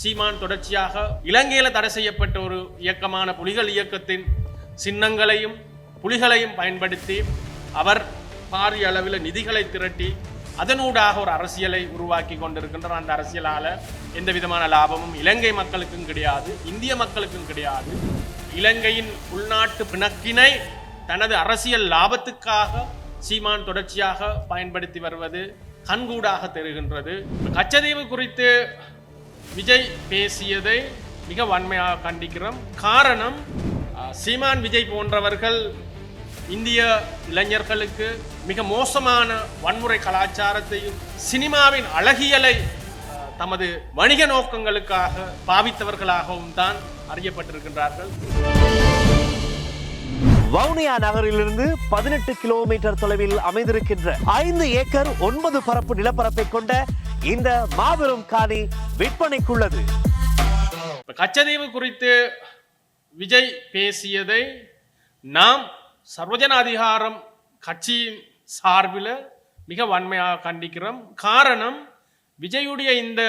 சீமான் தொடர்ச்சியாக இலங்கையில் தடை செய்யப்பட்ட ஒரு இயக்கமான புலிகள் இயக்கத்தின் சின்னங்களையும் புலிகளையும் பயன்படுத்தி அவர் பாரிய அளவில் நிதிகளை திரட்டி அதனூடாக ஒரு அரசியலை உருவாக்கி கொண்டிருக்கின்ற அந்த அரசியலால் எந்த விதமான லாபமும் இலங்கை மக்களுக்கும் கிடையாது இந்திய மக்களுக்கும் கிடையாது. இலங்கையின் உள்நாட்டு பிணக்கினை தனது அரசியல் லாபத்துக்காக சீமான் தொடர்ச்சியாக பயன்படுத்தி வருவது கண்கூடாக தெரிகின்றது. கச்சதீவு குறித்து விஜய் பேசியதை மிக வன்மையாக கண்டிக்கிறோம். காரணம் சீமான் விஜய் போன்றவர்கள் இந்திய இளைஞர்களுக்கு மிக மோசமான வன்முறை கலாச்சாரத்தையும் சினிமாவின் அழகியலை தமது வணிக நோக்கங்களுக்காக பாவித்தவர்களாகவும் தான் அறியப்பட்டிருக்கின்றார்கள். வவுனியா நகரிலிருந்து பதினெட்டு கிலோமீட்டர் தொலைவில் அமைந்திருக்கின்ற ஐந்து ஏக்கர் ஒன்பது பரப்பு நிலப்பரப்பை கொண்ட இந்த மாபெரும் காணி விற்பனைக்குள்ளது. கச்சதீவு குறித்து விஜய் பேசியதை நாம் சர்வஜன அதிகாரம் கட்சியின் சார்பில் மிக வன்மையாக கண்டிக்கிறோம். காரணம் விஜயுடைய இந்த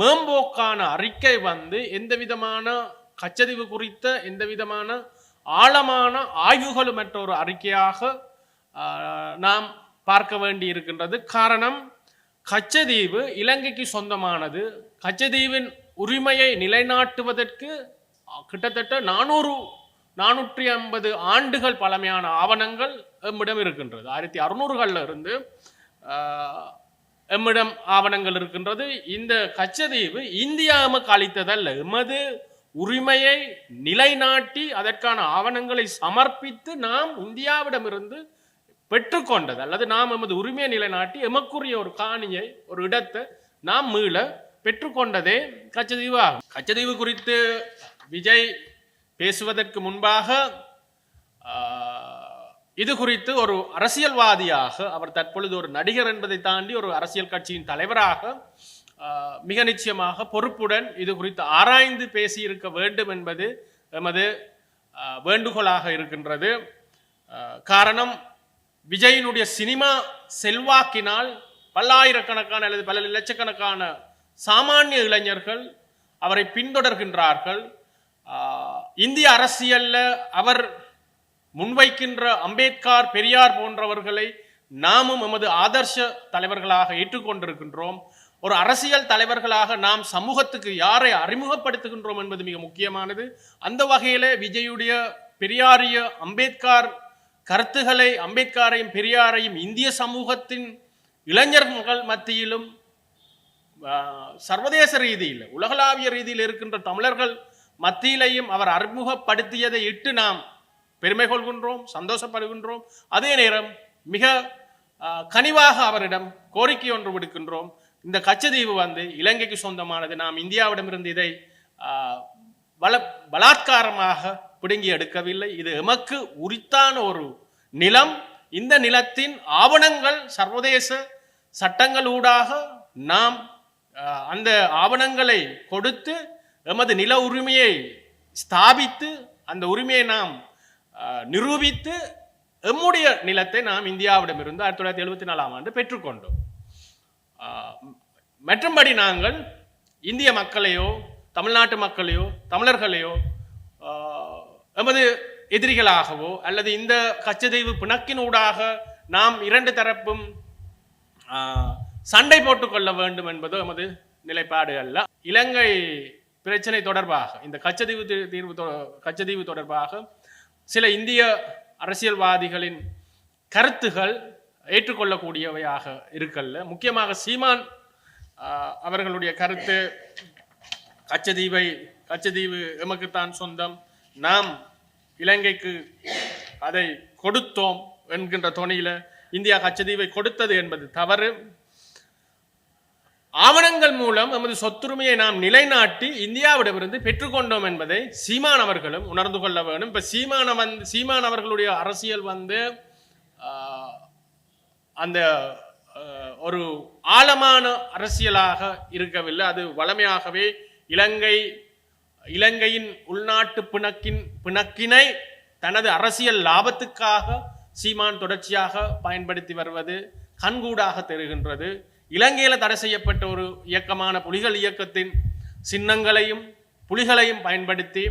மேம்போக்கான அறிக்கை வந்து எந்த விதமான கச்சதிவு குறித்த எந்த விதமான ஆழமான ஆய்வுகளுமற்ற ஒரு அறிக்கையாக நாம் பார்க்க வேண்டி இருக்கின்றது காரணம் கச்சதீவு இலங்கைக்கு சொந்தமானது. கச்சதீவின் உரிமையை நிலைநாட்டுவதற்கு கிட்டத்தட்ட நானூறு நானூற்றி ஐம்பது ஆண்டுகள் பழமையான ஆவணங்கள் எம்மிடம் இருக்கின்றது. ஆயிரத்தி அறுநூறுகளில் இருந்து எம்மிடம் ஆவணங்கள் இருக்கின்றது. இந்த கச்சதீவு இந்தியா எமக்கு அளித்ததல்ல. எமது உரிமையை நிலைநாட்டி அதற்கான ஆவணங்களை சமர்ப்பித்து நாம் இந்தியாவிடமிருந்து பெற்றுக்கொண்டது. அல்லது நாம் எமது உரிமையை நிலைநாட்டி எமக்குரிய ஒரு காணியை ஒரு இடத்தை நாம் மீள பெற்றுக்கொண்டதே கச்சதீவு ஆகும். கச்சதீவு குறித்து விஜய் பேசுவதற்கு முன்பாக இது குறித்து ஒரு அரசியல்வாதியாக அவர் தற்பொழுது ஒரு நடிகர் என்பதை தாண்டி ஒரு அரசியல் கட்சியின் தலைவராக மிக நிச்சயமாக பொறுப்புடன் இது குறித்து ஆராய்ந்து பேசியிருக்க வேண்டும் என்பது எமது வேண்டுகோளாக இருக்கின்றது. காரணம் விஜயினுடைய சினிமா செல்வாக்கினால் பல்லாயிரக்கணக்கான அல்லது பல லட்சக்கணக்கான சாமானிய இளைஞர்கள் அவரை பின்தொடர்கின்றார்கள். இந்திய அரசியலில் அவர் முன்வைக்கின்ற அம்பேத்கர் பெரியார் போன்றவர்களை நாமும் எமது ஆதர்ஷ தலைவர்களாக ஏற்றுக்கொண்டிருக்கின்றோம். ஒரு அரசியல் தலைவர்களாக நாம் சமூகத்துக்கு யாரை அறிமுகப்படுத்துகின்றோம் என்பது மிக முக்கியமானது. அந்த வகையிலே விஜயுடைய பெரியாரிய அம்பேத்கர் கருத்துக்களை அம்பேத்கரையும் பெரியாரையும் இந்திய சமூகத்தின் இளைஞர்கள் மத்தியிலும் சர்வதேச ரீதியில் உலகளாவிய ரீதியில் இருக்கின்ற தமிழர்கள் மத்தியிலையும் அவர் அறிமுகப்படுத்தியதை இட்டு நாம் பெருமை கொள்கின்றோம் சந்தோஷப்படுகின்றோம். அதே நேரம் மிக கனிவாக அவரிடம் கோரிக்கை ஒன்று விடுக்கின்றோம். இந்த கச்சதீவு வந்து இலங்கைக்கு சொந்தமானது. நாம் இந்தியாவிடமிருந்து இதை பல பலாத்காரமாக பிடுங்கி எடுக்கவில்லை. இது எமக்கு உரித்தான ஒரு நிலம். இந்த நிலத்தின் ஆவணங்கள் சர்வதேச சட்டங்களூடாக நாம் அந்த ஆவணங்களை கொடுத்து எமது நில உரிமையை ஸ்தாபித்து அந்த உரிமையை நாம் நிரூபித்து எம்முடைய நிலத்தை நாம் இந்தியாவிடமிருந்து ஆயிரத்தி தொள்ளாயிரத்தி எழுபத்தி நாலாம் ஆண்டு பெற்றுக்கொண்டோம். மற்றும்படி நாங்கள் இந்திய மக்களையோ தமிழ்நாட்டு மக்களையோ தமிழர்களையோ எமது எதிரிகளாகவோ அல்லது இந்த கச்சதீவு பிணக்கினூடாக நாம் இரண்டு தரப்பும் சண்டை போட்டுக்கொள்ள வேண்டும் என்பது எமது நிலைப்பாடு அல்ல. இலங்கை பிரச்சனை தொடர்பாக இந்த கச்சதீவு தீ- தீர்வு தொ- கச்சதீவு தொடர்பாக சில இந்திய அரசியல்வாதிகளின் கருத்துகள் ஏற்றுக்கொள்ளக்கூடியவையாக இருக்கல்ல. முக்கியமாக சீமான் அவர்களுடைய கருத்து கச்சதீவை கச்சதீவு எமக்குத்தான் சொந்தம். நாம் இலங்கைக்கு அதை கொடுத்தோம் என்கின்ற தொனியில இந்தியா கச்சதீவை கொடுத்தது என்பது தவறு. ஆவணங்கள் மூலம் நமது சொத்துரிமையை நாம் நிலைநாட்டி இந்தியாவிடமிருந்து பெற்றுக்கொண்டோம் என்பதை சீமான் அவர்களும் உணர்ந்து கொள்ள வேண்டும். இப்ப சீமான வந்து சீமான் அவர்களுடைய அரசியல் வந்து ஆஹ், அந்த ஒரு ஆழமான அரசியலாக இருக்கவில்லை. அது வளமையாகவே இலங்கை இலங்கையின் உள்நாட்டு பிணக்கின் பிணக்கினை தனது அரசியல் லாபத்துக்காக சீமான் தொடர்ச்சியாக பயன்படுத்தி வருவது கண்கூடாக தெரிகின்றது. இலங்கையில் தடை செய்யப்பட்ட ஒரு இயக்கமான புலிகள் இயக்கத்தின் சின்னங்களையும் புலிகளையும் பயன்படுத்தி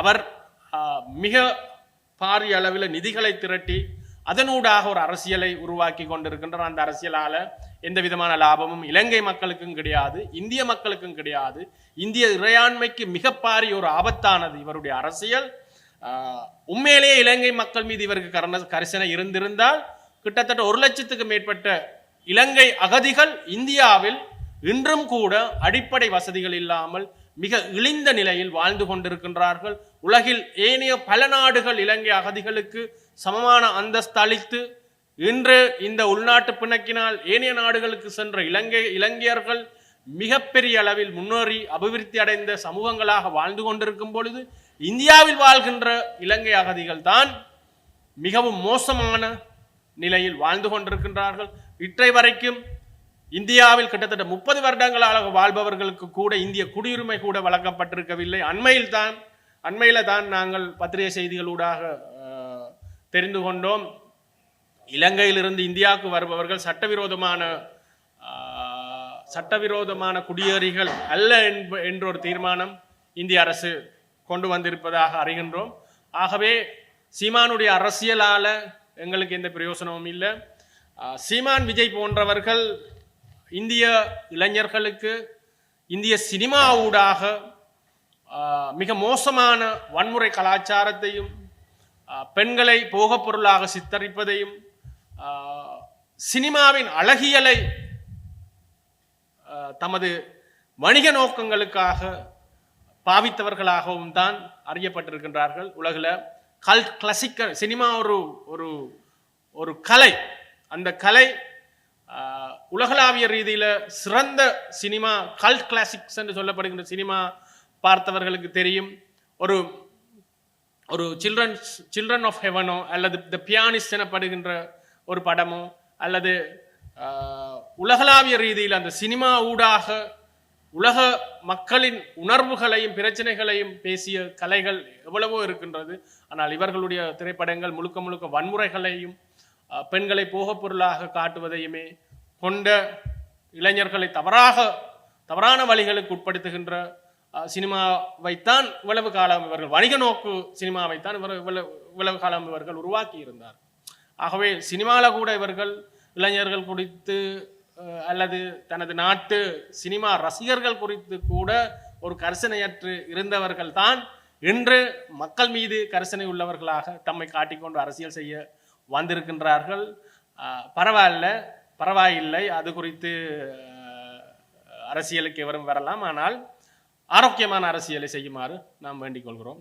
அவர் மிக பாரிய அளவில் நிதிகளை திரட்டி அதனூடாக ஒரு அரசியலை உருவாக்கி கொண்டிருக்கின்றார் அந்த அரசியலால எந்த விதமான லாபமும் இலங்கை மக்களுக்கும் கிடையாது இந்திய மக்களுக்கும் கிடையாது. இந்திய இறையாண்மைக்கு மிக பாரிய ஒரு ஆபத்தானது இவருடைய அரசியல். உண்மையிலேயே இலங்கை மக்கள் மீது இவருக்கு கரண கரிசனை இருந்திருந்தால் கிட்டத்தட்ட ஒரு லட்சத்துக்கு மேற்பட்ட இலங்கை அகதிகள் இந்தியாவில் இன்றும் கூட அடிப்படை வசதிகள் இல்லாமல் மிக இழிந்த நிலையில் வாழ்ந்து கொண்டிருக்கின்றார்கள். உலகில் ஏனைய பல நாடுகள் இலங்கை அகதிகளுக்கு சமமான அந்தஸ்து அளித்து இன்று இந்த உள்நாட்டு பிணக்கினால் ஏனைய நாடுகளுக்கு சென்ற இலங்கை இலங்கையர்கள் மிகப்பெரிய அளவில் முன்னேறி அபிவிருத்தி அடைந்த சமூகங்களாக வாழ்ந்து கொண்டிருக்கும் பொழுது இந்தியாவில் வாழ்கின்ற இலங்கை அகதிகள் தான் மிகவும் மோசமான நிலையில் வாழ்ந்து கொண்டிருக்கின்றார்கள். இற்றை வரைக்கும் இந்தியாவில் கிட்டத்தட்ட முப்பது வருடங்களாக வாழ்பவர்களுக்கு கூட இந்திய குடியுரிமை கூட வழங்கப்பட்டிருக்கவில்லை. அண்மையில் தான் அண்மையில் தான் நாங்கள் பத்திரிகை செய்திகளூடாக தெரிந்து கொண்டோம். இலங்கையிலிருந்து இந்தியாவுக்கு வருபவர்கள் சட்டவிரோதமான சட்டவிரோதமான குடியேறிகள் அல்ல என்ப- என்ற ஒரு தீர்மானம் இந்திய அரசு கொண்டு வந்திருப்பதாக அறிகின்றோம். ஆகவே சீமானுடைய அரசியலால் எங்களுக்கு எந்த பிரயோசனமும் இல்லை. சீமான் விஜய் போன்றவர்கள் இந்திய இளைஞர்களுக்கு இந்திய சினிமா ஊடாக மிக மோசமான வன்முறை கலாச்சாரத்தையும் பெண்களை போகப்பொருளாக சித்தரிப்பதையும் சினிமாவின் அழகியலை தமது வணிக நோக்கங்களுக்காக பாவித்தவர்களாகவும் தான் அறியப்பட்டிருக்கின்றார்கள். உலகில் கல் கிளாசிக்கல் சினிமா ஒரு ஒரு ஒரு கலை. அந்த கலை உலகளாவிய ரீதியில் சிறந்த சினிமா கல்ட் கிளாசிக்ஸ் என்று சொல்லப்படுகின்ற சினிமா பார்த்தவர்களுக்கு தெரியும். ஒரு ஒரு சில்ட்ரன்ஸ் சில்ட்ரன் ஆஃப் ஹெவனோ அல்லது த பியானிஸ்ட் எனப்படுகின்ற ஒரு படமோ அல்லது உலகளாவிய ரீதியில் அந்த சினிமா ஊடாக உலக மக்களின் உணர்வுகளையும் பிரச்சனைகளையும் பேசிய கலைகள் எவ்வளவோ இருக்கின்றது. ஆனால் இவர்களுடைய திரைப்படங்கள் முழுக்க முழுக்க வன்முறைகளையும் பெண்களை போகப் பொருளாக காட்டுவதையுமே கொண்ட இளைஞர்களை தவறாக தவறான வழிகளுக்கு உட்படுத்துகின்ற சினிமாவைத்தான் இவ்வளவு காலம் இவர்கள் வணிக நோக்கு சினிமாவைத்தான் இவர் இவ்வளவு இவ்வளவு காலம் இவர்கள் உருவாக்கி இருந்தார். ஆகவே சினிமாவில் கூட இவர்கள் இளைஞர்கள் குறித்து அல்லது தனது நாட்டு சினிமா ரசிகர்கள் குறித்து கூட ஒரு கரிசனையற்று இருந்தவர்கள் தான் இன்று மக்கள் மீது கரிசனை உள்ளவர்களாக தம்மை காட்டிக்கொண்டு அரசியல் செய்ய வந்திருக்கின்றார்கள். பரவாயில்ல பரவாயில்லை. அது குறித்து அரசியலுக்கு எவரும் வரலாம். ஆனால் ஆரோக்கியமான அரசியலை செய்யுமாறு நாம் வேண்டிக் கொள்கிறோம்.